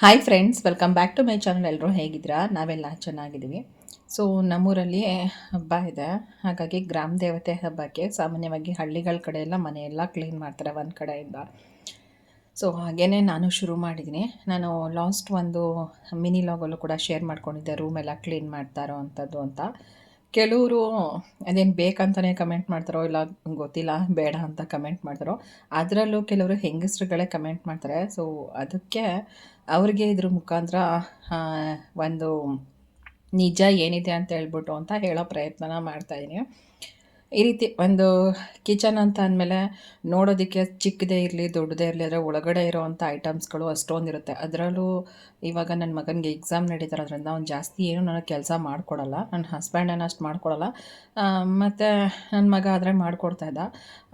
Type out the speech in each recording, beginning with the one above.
Hi friends welcome back to my channel ಎಲ್ಲರೂ ಹೇಗಿದ್ದೀರಾ? ನಾವೆಲ್ಲ ಚೆನ್ನಾಗಿದ್ದೀವಿ. ಸೊ ನಮ್ಮೂರಲ್ಲಿ ಹಬ್ಬ ಇದೆ. ಹಾಗಾಗಿ ಗ್ರಾಮ ದೇವತೆ ಹಬ್ಬಕ್ಕೆ ಸಾಮಾನ್ಯವಾಗಿ ಹಳ್ಳಿಗಳ ಕಡೆ ಎಲ್ಲ ಮನೆಯೆಲ್ಲ ಕ್ಲೀನ್ ಮಾಡ್ತಾರೆ ಒಂದು ಕಡೆಯಿಂದ. ಸೊ ಹಾಗೇ ನಾನು ಶುರು ಮಾಡಿದ್ದೀನಿ. ನಾನು ಲಾಸ್ಟ್ ಒಂದು ಮಿನಿ ಲಾಗಲ್ಲೂ ಕೂಡ ಶೇರ್ ಮಾಡ್ಕೊಂಡಿದ್ದೆ. ರೂಮೆಲ್ಲ ಕ್ಲೀನ್ ಮಾಡ್ತಾರೋ ಅಂಥದ್ದು ಅಂತ. ಕೆಲವರು, ಅದೇನು ಬೇಕಂತಲೇ ಕಮೆಂಟ್ ಮಾಡ್ತಾರೋ ಇಲ್ಲ ಗೊತ್ತಿಲ್ಲ, ಬೇಡ ಅಂತ ಕಮೆಂಟ್ ಮಾಡ್ತಾರೋ, ಅದರಲ್ಲೂ ಕೆಲವರು ಹೆಂಗಸ್ರುಗಳೇ ಕಮೆಂಟ್ ಮಾಡ್ತಾರೆ. ಸೊ ಅದಕ್ಕೆ ಅವ್ರಿಗೆ ಇದ್ರ ಮುಖಾಂತರ ಒಂದು ನಿಜ ಏನಿದೆ ಅಂತ ಹೇಳ್ಬಿಟ್ಟು ಅಂತ ಹೇಳೋ ಪ್ರಯತ್ನನ ಮಾಡ್ತಾಯಿದ್ದೀನಿ ಈ ರೀತಿ ಒಂದು ಕಿಚನ್ ಅಂತ ಅಂದಮೇಲೆ ನೋಡೋದಕ್ಕೆ ಚಿಕ್ಕದೇ ಇರಲಿ, ದೊಡ್ಡದೇ ಇರಲಿ ಅದರ ಒಳಗಡೆ ಇರೋವಂಥ ಐಟಮ್ಸ್ಗಳು ಅಷ್ಟೊಂದಿರುತ್ತೆ ಅದರಲ್ಲೂ ಇವಾಗ ನನ್ನ ಮಗನಿಗೆ ಎಕ್ಸಾಮ್ ನಡೀತಿರೋದ್ರಿಂದ ಅವ್ನು ಜಾಸ್ತಿ ಏನು ನನಗೆ ಕೆಲಸ ಮಾಡಿಕೊಡಲ್ಲ. ನನ್ನ ಹಸ್ಬೆಂಡನ್ನು ಅಷ್ಟು ಮಾಡಿಕೊಡಲ್ಲ. ಮತ್ತು ನನ್ನ ಮಗ ಆದರೆ ಮಾಡಿಕೊಡ್ತಾ ಇದ್ದ.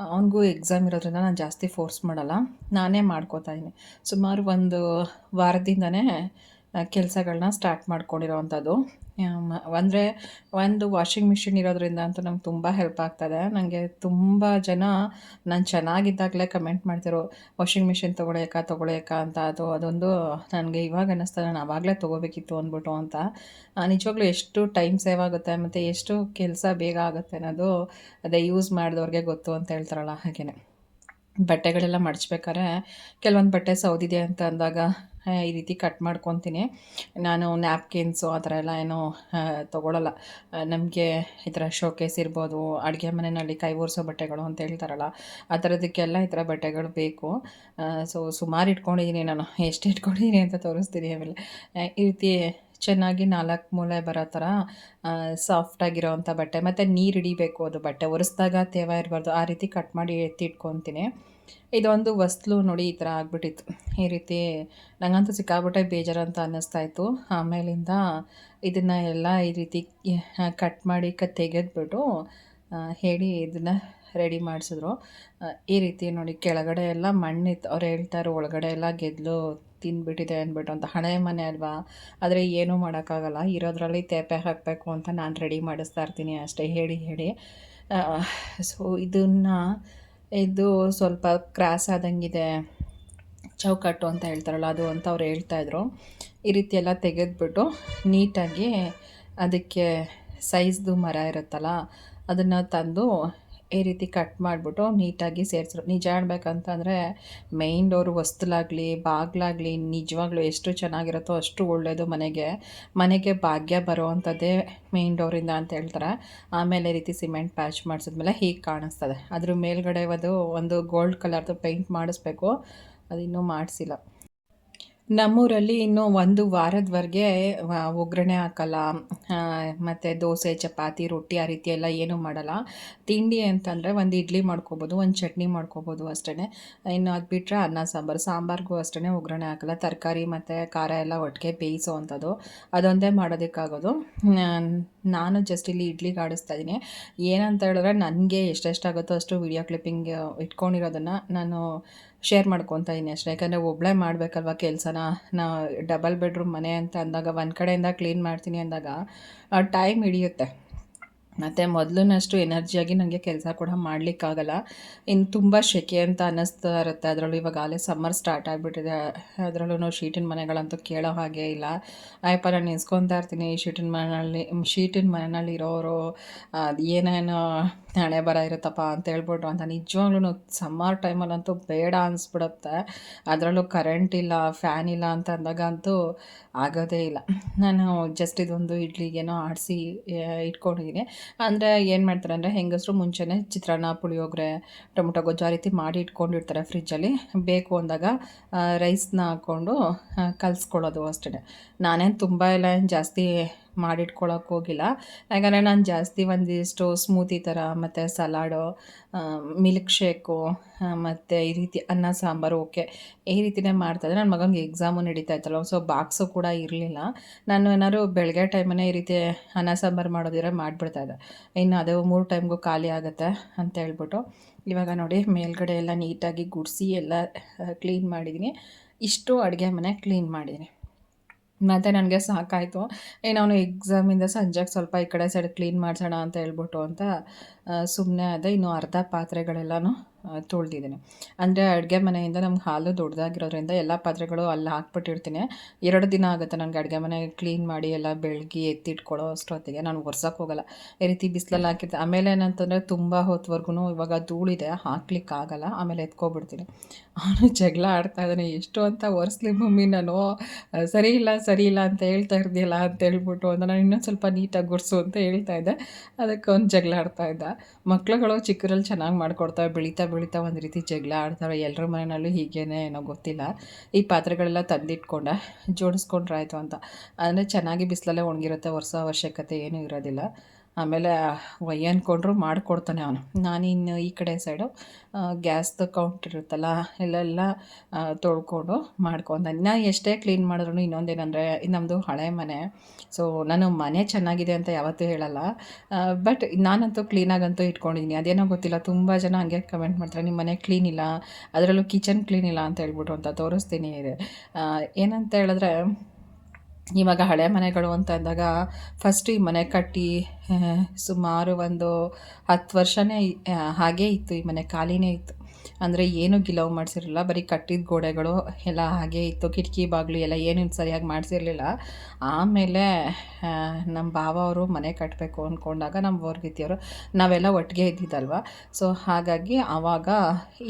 ಅವನಿಗೂ ಎಕ್ಸಾಮ್ ಇರೋದ್ರಿಂದ ನಾನು ಜಾಸ್ತಿ ಫೋರ್ಸ್ ಮಾಡಲ್ಲ. ನಾನೇ ಮಾಡ್ಕೋತಾ ಇದ್ದೀನಿ. ಸುಮಾರು ಒಂದು ವಾರದಿಂದನೇ ಕೆಲಸಗಳನ್ನ ಸ್ಟಾರ್ಟ್ ಮಾಡ್ಕೊಂಡಿರೋವಂಥದ್ದು ಅಂದರೆ ಒಂದು ವಾಷಿಂಗ್ ಮಿಷಿನ್ ಇರೋದ್ರಿಂದ ಅಂತೂ ನಮ್ಗೆ ತುಂಬ ಹೆಲ್ಪ್ ಆಗ್ತದೆ. ನನಗೆ ತುಂಬ ಜನ ನಾನು ಚೆನ್ನಾಗಿದ್ದಾಗಲೇ ಕಮೆಂಟ್ ಮಾಡ್ತಿರೋ ವಾಷಿಂಗ್ ಮಿಷಿನ್ ತೊಗೊಳಕ್ಕ ತೊಗೊಳಕ್ಕ ಅಂತ ಅದು, ಅದೊಂದು ನನಗೆ ಇವಾಗ ಅನ್ನಿಸ್ತದೆ, ನಾನು ಆವಾಗಲೇ ತೊಗೋಬೇಕಿತ್ತು ಅಂದ್ಬಿಟ್ಟು ಅಂತ. ನಿಜವಾಗ್ಲೂ ಎಷ್ಟು ಟೈಮ್ ಸೇವ್ ಆಗುತ್ತೆ, ಮತ್ತು ಎಷ್ಟು ಕೆಲಸ ಬೇಗ ಆಗುತ್ತೆ ಅನ್ನೋದು ಅದೇ ಯೂಸ್ ಮಾಡಿದವ್ರಿಗೆ ಗೊತ್ತು ಅಂತ ಹೇಳ್ತಾರಲ್ಲ ಹಾಗೆಯೇ ಬಟ್ಟೆಗಳೆಲ್ಲ ಮಡಚ್ಬೇಕಾದ್ರೆ ಕೆಲವೊಂದು ಬಟ್ಟೆ ಸೌದಿದೆ ಅಂತ ಅಂದಾಗ ಈ ರೀತಿ ಕಟ್ ಮಾಡ್ಕೊತೀನಿ. ನಾನು ನ್ಯಾಪ್ಕಿನ್ಸು ಆ ಥರ ಎಲ್ಲ ಏನೂ ತೊಗೊಳಲ್ಲ. ನಮಗೆ ಈ ಥರ ಶೋಕೇಸ್ ಇರ್ಬೋದು, ಅಡುಗೆ ಮನೆಯಲ್ಲಿ ಕೈ ಒರೆಸೋ ಬಟ್ಟೆಗಳು ಅಂತ ಹೇಳ್ತಾರಲ್ಲ, ಆ ಥರದಕ್ಕೆಲ್ಲ ಈ ಥರ ಬಟ್ಟೆಗಳು ಬೇಕು. ಸೊ, ಸುಮಾರು ಇಟ್ಕೊಂಡಿದ್ದೀನಿ ನಾನು. ಎಷ್ಟು ಇಟ್ಕೊಂಡಿದ್ದೀನಿ ಅಂತ ತೋರಿಸ್ತೀನಿ ಆಮೇಲೆ. ಈ ರೀತಿ ಚೆನ್ನಾಗಿ ನಾಲ್ಕು ಮೂಲೆ ಬರೋ ಥರ ಸಾಫ್ಟಾಗಿರೋ ಅಂಥ ಬಟ್ಟೆ, ಮತ್ತು ನೀರು ಹಿಡಿಬೇಕು ಅದು ಬಟ್ಟೆ. ಒರೆಸ್ದಾಗ ತೇವ ಇರಬಾರ್ದು. ಆ ರೀತಿ ಕಟ್ ಮಾಡಿ ಎತ್ತಿಟ್ಕೊತೀನಿ ಇದೊಂದು ವಸ್ತು ನೋಡಿ ಈ ಥರ ಆಗ್ಬಿಟ್ಟಿತ್ತು. ಈ ರೀತಿ ನನಗಂತೂ ಸಿಕ್ಕಾಬಿಟ್ಟೆ ಬೇಜಾರು ಅಂತ ಅನ್ನಿಸ್ತಾ ಇತ್ತು. ಆಮೇಲಿಂದ ಇದನ್ನು ಎಲ್ಲ ಈ ರೀತಿ ಕಟ್ ಮಾಡಿ ಕ, ತೆಗೆದ್ಬಿಟ್ಟು ಹೇಳಿ ಇದನ್ನು ರೆಡಿ ಮಾಡಿಸಿದ್ರು. ಈ ರೀತಿ ನೋಡಿ ಕೆಳಗಡೆ ಎಲ್ಲ ಮಣ್ಣಿತ್ತು ಅವ್ರು ಹೇಳ್ತಾರೆ ಒಳಗಡೆ ಎಲ್ಲ ಗೆದ್ಲು ತಿಂದ್ಬಿಟ್ಟಿದೆ ಅಂದ್ಬಿಟ್ಟು ಅಂತ. ಹಳೆ ಮನೆ ಅಲ್ವಾ? ಆದರೆ ಏನೂ ಮಾಡೋಕ್ಕಾಗಲ್ಲ. ಇರೋದ್ರಲ್ಲಿ ತೇಪೆ ಹಾಕಬೇಕು ಅಂತ ನಾನು ರೆಡಿ ಮಾಡಿಸ್ತಾ ಇರ್ತೀನಿ ಅಷ್ಟೇ. ಹೇಳಿ ಹೇಳಿ. ಸೊ ಇದನ್ನು ಇದು ಸ್ವಲ್ಪ ಕ್ರಾಸ್ ಆದಂಗಿದೆ. ಚೌಕಟ್ಟು ಅಂತ ಹೇಳ್ತಾರಲ್ಲ, ಅದು ಅಂತ ಅವ್ರು ಹೇಳ್ತಾಯಿದ್ರು ಈ ರೀತಿ ಎಲ್ಲ ತೆಗೆದ್ಬಿಟ್ಟು ನೀಟಾಗಿ ಅದಕ್ಕೆ ಸೈಜ್ದು ಮರ ಇರುತ್ತಲ್ಲ, ಅದನ್ನು ತಂದು ಈ ರೀತಿ ಕಟ್ ಮಾಡಿಬಿಟ್ಟು ನೀಟಾಗಿ ಸೇರಿಸ್ರು. ನಿಜ ಹೇಳ್ಬೇಕಂತಂದರೆ ಮೇಯ್ನ್ ಡೋರು ವಸ್ತುಲಾಗಲಿ ಬಾಗಿಲಾಗಲಿ ನಿಜವಾಗ್ಲೂ ಎಷ್ಟು ಚೆನ್ನಾಗಿರುತ್ತೋ ಅಷ್ಟು ಒಳ್ಳೆಯದು ಮನೆಗೆ. ಮನೆಗೆ ಭಾಗ್ಯ ಬರುವಂಥದ್ದೇ ಮೇಯ್ನ್ ಡೋರಿಂದ ಅಂತ ಹೇಳ್ತಾರೆ. ಆಮೇಲೆ ಈ ರೀತಿ ಸಿಮೆಂಟ್ ಪ್ಯಾಚ್ ಮಾಡಿಸಿದ್ಮೇಲೆ ಹೀಗೆ ಕಾಣಿಸ್ತದೆ. ಅದ್ರ ಮೇಲ್ಗಡೆ ಅದು ಒಂದು ಗೋಲ್ಡ್ ಕಲರ್ದು ಪೇಂಟ್ ಮಾಡಿಸ್ಬೇಕು. ಅದಿನ್ನೂ ಮಾಡಿಸಿಲ್ಲ. ನಮ್ಮೂರಲ್ಲಿ ಇನ್ನೂ ಒಂದು ವಾರದವರೆಗೆ ಒಗ್ಗರಣೆ ಹಾಕಲ್ಲ ಮತ್ತು ದೋಸೆ, ಚಪಾತಿ, ರೊಟ್ಟಿ ಆ ರೀತಿ ಎಲ್ಲ ಏನೂ ಮಾಡಲ್ಲ. ತಿಂಡಿ ಅಂತಂದರೆ ಒಂದು ಇಡ್ಲಿ ಮಾಡ್ಕೊಬೋದು, ಒಂದು ಚಟ್ನಿ ಮಾಡ್ಕೊಬೋದು ಅಷ್ಟೇ ಇನ್ನು ಅದು ಬಿಟ್ಟರೆ ಅನ್ನ, ಸಾಂಬಾರು. ಸಾಂಬಾರಿಗೂ ಅಷ್ಟೇ ಒಗ್ಗರಣೆ ಹಾಕಲ್ಲ. ತರಕಾರಿ ಮತ್ತು ಖಾರ ಎಲ್ಲ ಒಟ್ಟಿಗೆ ಬೇಯಿಸೋ ಅಂಥದ್ದು. ಅದೊಂದೇ ಮಾಡೋದಕ್ಕಾಗೋದು. ನಾನ್- ಜಸ್ಟ್ ಇಲ್ಲಿ ಇಡ್ಲಿ ಆಡಿಸ್ತಾ ಇದ್ದೀನಿ. ಏನಂತ ಹೇಳಿದ್ರೆ ನನಗೆ ಎಷ್ಟೆಷ್ಟಾಗುತ್ತೋ ಅಷ್ಟು ವಿಡಿಯೋ ಕ್ಲಿಪ್ಪಿಂಗ್ ಇಟ್ಕೊಂಡಿರೋದನ್ನು ನಾನು ಶೇರ್ ಮಾಡ್ಕೊತಾ ಇದ್ದೀನಿ ಅಷ್ಟೇ. ಯಾಕಂದರೆ ಒಬ್ಬಳೇ ಮಾಡಬೇಕಲ್ವ ಕೆಲಸನ? ನಾ ಡಬಲ್ ಬೆಡ್ರೂಮ್ ಮನೆ ಅಂತ ಅಂದಾಗ, ಒಂದು ಕಡೆಯಿಂದ ಕ್ಲೀನ್ ಮಾಡ್ತೀನಿ ಅಂದಾಗ ಟೈಮ್ ಹಿಡಿಯುತ್ತೆ. ಮತ್ತು ಮೊದಲಿನಷ್ಟು ಎನರ್ಜಿಯಾಗಿ ನನಗೆ ಕೆಲಸ ಕೂಡ ಮಾಡಲಿಕ್ಕಾಗಲ್ಲ. ಇನ್ನು ತುಂಬ ಸೆಕೆ ಅಂತ ಅನ್ನಿಸ್ತಾ ಇರುತ್ತೆ. ಅದರಲ್ಲೂ ಇವಾಗ ಆಲೇ ಸಮ್ಮರ್ ಸ್ಟಾರ್ಟ್ ಆಗಿಬಿಟ್ಟಿದೆ. ಅದರಲ್ಲೂ ಶೀಟಿನ ಮನೆಗಳಂತೂ ಕೇಳೋ ಹಾಗೆ ಇಲ್ಲ. ಆಯಪ್ಪ ನಾನು ಇರ್ತೀನಿ. ಶೀಟಿನ ಮನೆಯಲ್ಲಿ ಶೀಟಿನ ಮನೆಯಲ್ಲಿ ಇರೋರು ಅದು ಏನೇನು ಹಣೆ ಬರ ಇರುತ್ತಪ್ಪ ಅಂತ ಹೇಳ್ಬಿಟ್ಟು ಅಂತ. ನಿಜವಾಗ್ಲೂ ಸಮ್ಮರ್ ಟೈಮಲ್ಲಂತೂ ಬೇಡ ಅನಿಸ್ಬಿಡುತ್ತೆ. ಅದರಲ್ಲೂ ಕರೆಂಟ್ ಇಲ್ಲ ಫ್ಯಾನ್ ಇಲ್ಲ ಅಂತ ಅಂದಾಗ ಅಂತೂ ಆಗೋದೇ ಇಲ್ಲ. ನಾನು ಜಸ್ಟ್ ಇದೊಂದು ಇಡ್ಲಿಗೇನೋ ಆಡಿಸಿ ಇಟ್ಕೊಂಡಿದ್ದೀನಿ ಅಂದರೆ ಏನು ಮಾಡ್ತಾರೆ ಅಂದರೆ ಹೆಂಗಸರು ಮುಂಚೆನೇ ಚಿತ್ರಾನ್ನ, ಪುಳಿಯೋಗರೆ, ಟೊಮೊಟೊ ಗೊಜ್ಜು ಆ ರೀತಿ ಮಾಡಿ ಇಟ್ಕೊಂಡಿರ್ತಾರೆ ಫ್ರಿಜ್ಜಲ್ಲಿ ಬೇಕು ಅಂದಾಗ ರೈಸ್ನ ಹಾಕ್ಕೊಂಡು ಕಲಿಸ್ಕೊಳ್ಳೋದು ಅಷ್ಟೇ ನಾನೇನು ತುಂಬ ಎಲ್ಲ ಜಾಸ್ತಿ ಮಾಡಿಟ್ಕೊಳಕ್ಕೆ ಹೋಗಿಲ್ಲ. ಯಾಕಂದರೆ ನಾನು ಜಾಸ್ತಿ ಒಂದಿಷ್ಟು ಸ್ಮೂತಿ ಥರ ಮತ್ತು ಸಲಾಡು ಮಿಲ್ಕ್ ಶೇಕು ಮತ್ತು ಈ ರೀತಿ ಅನ್ನ, ಸಾಂಬಾರು ಓಕೆ ಈ ರೀತಿನೇ ಮಾಡ್ತಾಯಿದ್ದೆ ನನ್ನ ಮಗನಿಗೆ ಎಕ್ಸಾಮು ನಡೀತಾ ಇತ್ತಲ್ಲ ಸೊ ಬಾಕ್ಸು ಕೂಡ ಇರಲಿಲ್ಲ. ನಾನು ಏನಾದ್ರು ಬೆಳಗ್ಗೆ ಟೈಮನ್ನೇ ಈ ರೀತಿ ಅನ್ನ, ಸಾಂಬಾರು ಮಾಡೋದಿರೋ ಮಾಡಿಬಿಡ್ತಾಯಿದ್ದೆ ಇನ್ನು ಅದು ಮೂರು ಟೈಮ್ಗೂ ಖಾಲಿ ಆಗುತ್ತೆ ಅಂತ ಹೇಳ್ಬಿಟ್ಟು ಇವಾಗ ನೋಡಿ, ಮೇಲ್ಗಡೆ ಎಲ್ಲ ನೀಟಾಗಿ ಗುಡಿಸಿ ಎಲ್ಲ ಕ್ಲೀನ್ ಮಾಡಿದ್ದೀನಿ ಇಷ್ಟು ಅಡುಗೆ ಮನೆ ಕ್ಲೀನ್ ಮಾಡಿದ್ದೀನಿ ಮತ್ತು ನನಗೆ ಸಾಕಾಯಿತು. ಏನು ಅವನು ಎಕ್ಸಾಮಿಂದ ಸಂಜೆಗೆ ಸ್ವಲ್ಪ ಈ ಕಡೆ ಸೈಡ್ ಕ್ಲೀನ್ ಮಾಡಿಸೋಣ ಅಂತ ಹೇಳ್ಬಿಟ್ಟು ಅಂತ ಸುಮ್ಮನೆ ಅದೇ ಇನ್ನು ಅರ್ಧ ಪಾತ್ರೆಗಳೆಲ್ಲನೂ ತೊಳ್ದಿದ್ದೀನಿ. ಅಂದರೆ ಅಡುಗೆ ಮನೆಯಿಂದ ನಮ್ಗೆ ಹಾಲು ದೊಡ್ಡದಾಗಿರೋದ್ರಿಂದ ಎಲ್ಲ ಪಾತ್ರೆಗಳು ಅಲ್ಲಿ ಹಾಕ್ಬಿಟ್ಟಿರ್ತೀನಿ. ಎರಡು ದಿನ ಆಗುತ್ತೆ ನನಗೆ ಅಡುಗೆ ಮನೆ ಕ್ಲೀನ್ ಮಾಡಿ ಎಲ್ಲ ಬೆಳಗ್ಗೆ ಎತ್ತಿಟ್ಕೊಳ್ಳೋ ಅಷ್ಟೊತ್ತಿಗೆ. ನಾನು ಒರ್ಸೋಕೆ ಹೋಗಲ್ಲ. ಈ ರೀತಿ ಬಿಸಿಲಲ್ಲಿ ಹಾಕಿರ್ತೀನಿ ಆಮೇಲೆ ಏನಂತಂದರೆ ತುಂಬ ಹೊತ್ತವರೆಗೂ ಇವಾಗ ಧೂಳಿದೆ ಹಾಕ್ಲಿಕ್ಕಾಗಲ್ಲ ಆಮೇಲೆ ಎತ್ಕೊಬಿಡ್ತೀನಿ. ಅವನು ಜಗಳ ಆಡ್ತಾ ಇದ್ದಾನೆ ಎಷ್ಟು ಅಂತ ಒರೆಸ್ಲಿ ಮಮ್ಮಿ ನಾನು. ಸರಿ ಇಲ್ಲ ಸರಿ ಇಲ್ಲ ಅಂತ ಹೇಳ್ತಾ ಇರ್ದಿಲ್ಲ ಅಂತ ಹೇಳ್ಬಿಟ್ಟು ನಾನು ಇನ್ನೊಂದು ಸ್ವಲ್ಪ ನೀಟಾಗಿ ಒರೆಸು ಅಂತ ಹೇಳ್ತಾ ಇದ್ದೆ. ಅದಕ್ಕೆ ಒಂದು ಜಗಳ ಆಡ್ತಾ ಇದ್ದ. ಮಕ್ಕಳುಗಳು ಚಿಕ್ಕರಲ್ಲಿ ಚೆನ್ನಾಗಿ ಮಾಡಿಕೊಡ್ತಾವೆ ಬೆಳೀತಾ ಬೆಳೀತಾ ಒಂದು ರೀತಿ ಜಗಳ ಆಡ್ತಾರೆ ಎಲ್ಲರ ಮನೆಯಲ್ಲೂ ಹೀಗೇನೆ ಏನೋ ಗೊತ್ತಿಲ್ಲ. ಈ ಪಾತ್ರೆಗಳೆಲ್ಲ ತಂದಿಟ್ಕೊಂಡ ಜೋಡಿಸ್ಕೊಂಡ್ರಾಯ್ತು ಅಂತ. ಅಂದರೆ ಚೆನ್ನಾಗಿ ಬಿಸಿಲಲ್ಲೇ ಒಣಗಿರುತ್ತೆ ಒರೆಸೋ ಅವಶ್ಯಕತೆ ಏನೂ ಇರೋದಿಲ್ಲ. ಆಮೇಲೆ ಒಯ್ಯ ಅನ್ಕೊಂಡ್ರು ಮಾಡಿಕೊಡ್ತಾನೆ ಅವನು. ನಾನಿನ್ನು ಈ ಕಡೆ ಸೈಡು ಗ್ಯಾಸ್ದು ಕೌಂಟ್ ಇರುತ್ತಲ್ಲ ಇಲ್ಲೆಲ್ಲ ತೊಳ್ಕೊಂಡು ಮಾಡ್ಕೊಂಡು ನಾ ಎಷ್ಟೇ ಕ್ಲೀನ್ ಮಾಡಿದ್ರು ಏನಂದರೆ ನಮ್ಮದು ಹಳೆ ಮನೆ. ಸೊ ನಾನು ಮನೆ ಚೆನ್ನಾಗಿದೆ ಅಂತ ಯಾವತ್ತೂ ಹೇಳಲ್ಲ. ಬಟ್ ನಾನಂತೂ ಕ್ಲೀನಾಗಂತೂ ಇಟ್ಕೊಂಡಿದ್ದೀನಿ ಅದೇನೋ ಗೊತ್ತಿಲ್ಲ, ತುಂಬ ಜನ ಹಂಗೆ ಕಮೆಂಟ್ ಮಾಡ್ತಾರೆ ನಿಮ್ಮ ಮನೆ ಕ್ಲೀನ್ ಇಲ್ಲ, ಅದರಲ್ಲೂ ಕಿಚನ್ ಕ್ಲೀನ್ ಇಲ್ಲ ಅಂತ ಹೇಳ್ಬಿಟ್ಟು ಅಂತ ತೋರಿಸ್ತೀನಿ ಏನಂತ ಹೇಳಿದ್ರೆ ಇವಾಗ ಹಳೆ ಮನೆಗಳು ಅಂತ ಅಂದಾಗ ಫಸ್ಟ್ ಈ ಮನೆ ಕಟ್ಟಿ ಸುಮಾರು ಒಂದು ಹತ್ತು ವರ್ಷನೇ ಹಾಗೇ ಇತ್ತು ಈ ಮನೆ, ಖಾಲಿನೇ ಇತ್ತು. ಅಂದರೆ ಏನೂ ಗಿಲವು ಮಾಡಿಸಿರಲಿಲ್ಲ, ಬರೀ ಕಟ್ಟಿದ ಗೋಡೆಗಳು ಎಲ್ಲ ಹಾಗೆ ಇತ್ತು, ಕಿಟಕಿ, ಬಾಗಿಲು ಎಲ್ಲ ಏನೂ ಸರಿಯಾಗಿ ಮಾಡಿಸಿರಲಿಲ್ಲ. ಆಮೇಲೆ ನಮ್ಮ ಭಾವ ಅವರು ಮನೆ ಕಟ್ಟಬೇಕು ಅಂದ್ಕೊಂಡಾಗ ನಮ್ಮ ಬೋರ್ಗಿತಿಯವರು ನಾವೆಲ್ಲ ಒಟ್ಟಿಗೆ ಇದ್ದಿದ್ದಲ್ವ? ಸೊ ಹಾಗಾಗಿ ಆವಾಗ